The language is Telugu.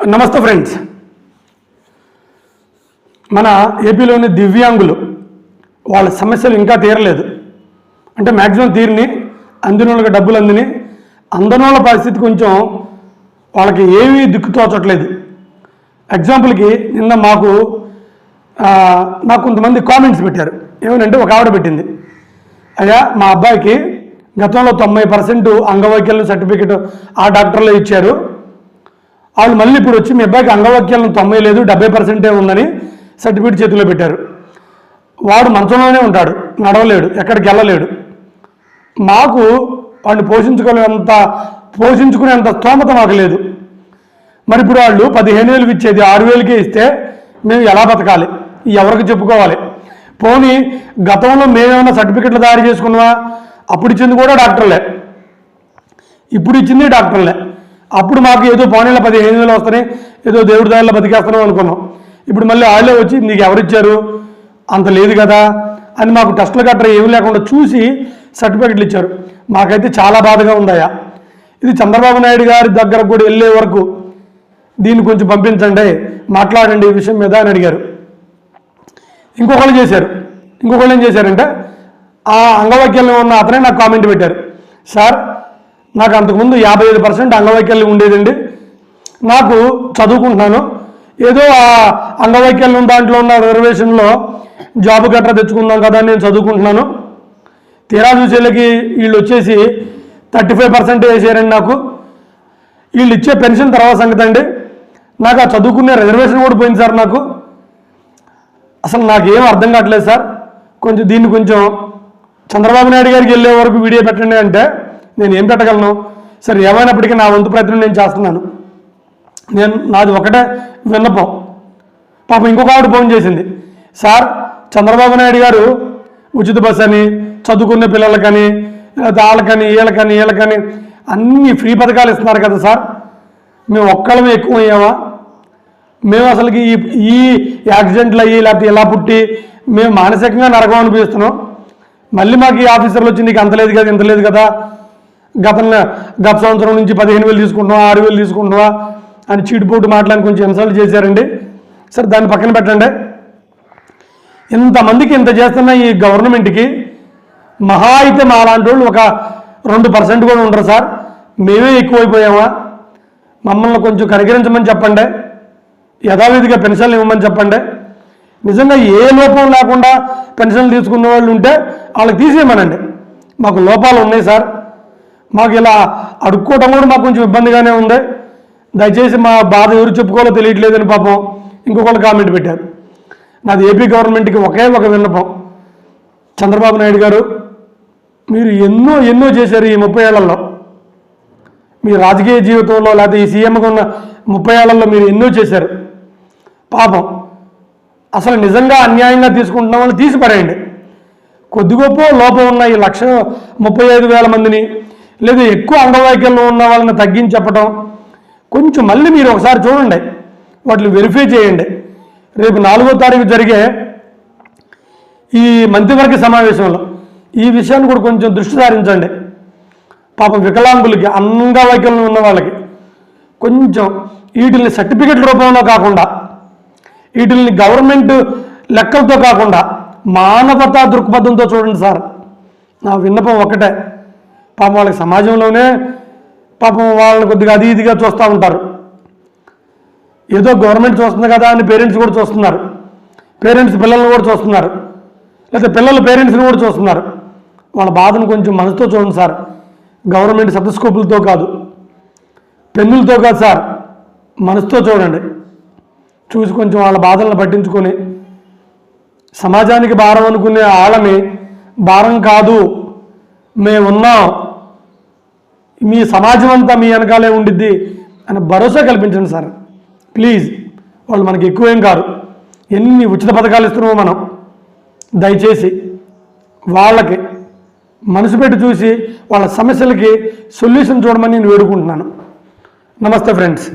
నమస్తే ఫ్రెండ్స్. మన ఏపీలోని దివ్యాంగులు వాళ్ళ సమస్యలు ఇంకా తీరలేదు. అంటే మ్యాక్సిమం తీరిని అందిన వాళ్ళకి డబ్బులు అందిని అందని వాళ్ళ పరిస్థితి కొంచెం వాళ్ళకి ఏమీ దిక్కు తోచట్లేదు. ఎగ్జాంపుల్కి నిన్న మాకు నాకు కొంతమంది కామెంట్స్ పెట్టారు. ఏమనంటే ఒక ఆవిడ పెట్టింది. అయ్యా మా అబ్బాయికి గతంలో తొంభై పర్సెంట్ అంగవైకల్యం సర్టిఫికెట్ ఆ డాక్టర్లో ఇచ్చారు. వాళ్ళు మళ్ళీ ఇప్పుడు వచ్చి మీ అబ్బాయికి అంగవైకల్యం తొంభై లేదు డెబ్బై పర్సెంటే ఉందని సర్టిఫికేట్ చేతిలో పెట్టారు. వాడు మంచంలోనే ఉంటాడు నడవలేడు ఎక్కడికి వెళ్ళలేడు. మాకు వాడిని పోషించుకోలేంత పోషించుకునేంత స్తోమత మాకు లేదు. మరి ఇప్పుడు వాళ్ళు పదిహేను వేలకు ఇచ్చేది ఆరు వేలకే ఇస్తే మేము ఎలా బతకాలి? ఎవరికి చెప్పుకోవాలి? పోనీ గతంలో మేమేమైనా సర్టిఫికెట్లు తయారు చేసుకున్నామా? అప్పుడు ఇచ్చింది కూడా డాక్టర్లే. ఇప్పుడు ఇచ్చింది డాక్టర్లే. అప్పుడు మాకు ఏదో పోనీళ్ళ పదిహేను వేలు వస్తున్నాయి ఏదో దేవుడి దారిలో బతికేస్తున్నాం అనుకున్నాం. ఇప్పుడు మళ్ళీ వాళ్ళే వచ్చి నీకు ఎవరిచ్చారు? అంత లేదు కదా అని మాకు టెస్టులు గట్రా ఏమి లేకుండా చూసి సర్టిఫికెట్లు ఇచ్చారు. మాకైతే చాలా బాధగా ఉందయ్యా. ఇది చంద్రబాబు నాయుడు గారి దగ్గర కూడా వెళ్ళే వరకు దీన్ని కొంచెం పంపించండి మాట్లాడండి ఈ విషయం మీద అని అడిగారు. ఇంకొకళ్ళు చేశారు. ఇంకొకళ్ళు ఏం చేశారంటే ఆ అంగవైకల్యం ఉన్న అతనే నాకు కామెంట్ పెట్టారు. సార్ నాకు అంతకుముందు యాభై ఐదు పర్సెంట్ అంగవైకల్యం ఉండేదండి. నాకు చదువుకుంటున్నాను. ఏదో ఆ అంగవైకల్యం దాంట్లో ఉన్న రిజర్వేషన్లో జాబ్ గట్రా తెచ్చుకుందాం కదా అని నేను చదువుకుంటున్నాను. తీరా చూసేళ్ళకి వీళ్ళు వచ్చేసి థర్టీ ఫైవ్ పర్సెంట్ వేసారండి నాకు. వీళ్ళు ఇచ్చే పెన్షన్ తర్వాత సంగతి అండి. నాకు ఆ చదువుకునే రిజర్వేషన్ కూడా పోయింది సార్ నాకు. అసలు నాకేం అర్థం కావట్లేదు సార్. కొంచెం దీన్ని కొంచెం చంద్రబాబు నాయుడు గారికి వెళ్ళే వరకు వీడియో పెట్టండి అంటే నేను ఏం పెట్టగలను? సరే ఏమైనప్పటికీ నా వంతు ప్రయత్నం నేను చేస్తున్నాను. నేను నాది ఒకటే విన్నపం. పాపం ఇంకొక ఆవిడ ఫోన్ చేసింది. సార్ చంద్రబాబు నాయుడు గారు ఉచిత బస్ అని చదువుకునే పిల్లలకని లేకపోతే వాళ్ళకని వీళ్ళకని వీళ్ళకని అన్ని ఫ్రీ పథకాలు ఇస్తున్నారు కదా సార్. మేము ఒక్కళ్ళమే ఎక్కువ అయ్యామా మేము అసలుకి ఈ ఈ యాక్సిడెంట్లు అయ్యి లేకపోతే ఇలా పుట్టి మేము మానసికంగా నరకం అనిపిస్తున్నాం. మళ్ళీ మాకు ఈ ఆఫీసర్లు వచ్చి నీకు అంత లేదు కదా ఇంత లేదు కదా గతంలో గత సంవత్సరం నుంచి పదిహేను వేలు తీసుకుంటున్నావా ఆరు వేలు తీసుకుంటున్నావా అని చీటిపోటు మాట్లాడి కొంచెం ఇన్సల్ట్ చేశారండి. సరే దాన్ని పక్కన పెట్టండి. ఇంతమందికి ఇంత చేస్తున్న ఈ గవర్నమెంట్కి మహా అయితే మా లాంటి వాళ్ళు ఒక రెండు పర్సెంట్ కూడా ఉండరు సార్. మేమే ఎక్కువైపోయామా? మమ్మల్ని కొంచెం కనికరించమని చెప్పండి. యథావిధిగా పెన్షన్లు ఇవ్వమని చెప్పండి. నిజంగా ఏ లోపం లేకుండా పెన్షన్లు తీసుకున్న వాళ్ళు ఉంటే వాళ్ళకి తీసేయమనండి. మాకు లోపాలు ఉన్నాయి సార్. మాకు ఇలా అడుక్కోవడం కూడా మాకు కొంచెం ఇబ్బందిగానే ఉంది. దయచేసి మా బాధ ఎవరు చెప్పుకోవాలో తెలియట్లేదని పాపం ఇంకొకళ్ళు కామెంట్ పెట్టారు. నాది ఏపీ గవర్నమెంట్కి ఒకే ఒక విన్నపం. చంద్రబాబు నాయుడు గారు మీరు ఎన్నో ఎన్నో చేశారు ఈ ముప్పై ఏళ్ళలో. మీ రాజకీయ జీవితంలో లేకపోతే ఈ సీఎంగా ఉన్న ముప్పై ఏళ్ళలో మీరు ఎన్నో చేశారు. పాపం అసలు నిజంగా అన్యాయంగా తీసుకుంటున్న వాళ్ళు తీసి కొద్ది గొప్ప లోపం ఉన్న ఈ లక్ష ముప్పై ఐదు వేల మందిని లేదా ఎక్కువ అంగవైకల్యం ఉన్న వాళ్ళని తగ్గించి చెప్పడం కొంచెం మళ్ళీ మీరు ఒకసారి చూడండి వాటిని వెరిఫై చేయండి. రేపు నాలుగో తారీఖు జరిగే ఈ మంత్రివర్గ సమావేశంలో ఈ విషయాన్ని కూడా కొంచెం దృష్టి సారించండి. పాపం వికలాంగులకి అంగవైకల్యం ఉన్న వాళ్ళకి కొంచెం వీటిని సర్టిఫికెట్ రూపంలో కాకుండా వీటిని గవర్నమెంట్ లెక్కలతో కాకుండా మానవతా దృక్పథంతో చూడండి సార్. నా విన్నపం ఒకటే పాపం వాళ్ళకి సమాజంలోనే పాపం వాళ్ళని కొద్దిగా అది ఇదిగా చూస్తూ ఉంటారు. ఏదో గవర్నమెంట్ చూస్తుంది కదా అని పేరెంట్స్ కూడా చూస్తున్నారు. పేరెంట్స్ పిల్లల్ని కూడా చూస్తున్నారు. లేకపోతే పిల్లలు పేరెంట్స్ని కూడా చూస్తున్నారు. వాళ్ళ బాధను కొంచెం మనసుతో చూడండి సార్. గవర్నమెంట్ సబ్స్కోపులతో కాదు పెన్నులతో కాదు సార్. మనసుతో చూడండి. చూసి కొంచెం వాళ్ళ బాధలను పట్టించుకొని సమాజానికి భారం అనుకునే వాళ్ళని భారం కాదు. మేమున్నాం. మీ సమాజం అంతా మీ వెనకాలే ఉండిద్ది అని భరోసా కల్పించండి సార్. ప్లీజ్ వాళ్ళు మనకి ఎక్కువేం కాదు. ఎన్ని ఉచిత పథకాలు ఇస్తున్నామో మనం. దయచేసి వాళ్ళకి మనసు పెట్టి చూసి వాళ్ళ సమస్యలకి సొల్యూషన్ చూడమని నేను వేడుకుంటున్నాను. నమస్తే ఫ్రెండ్స్.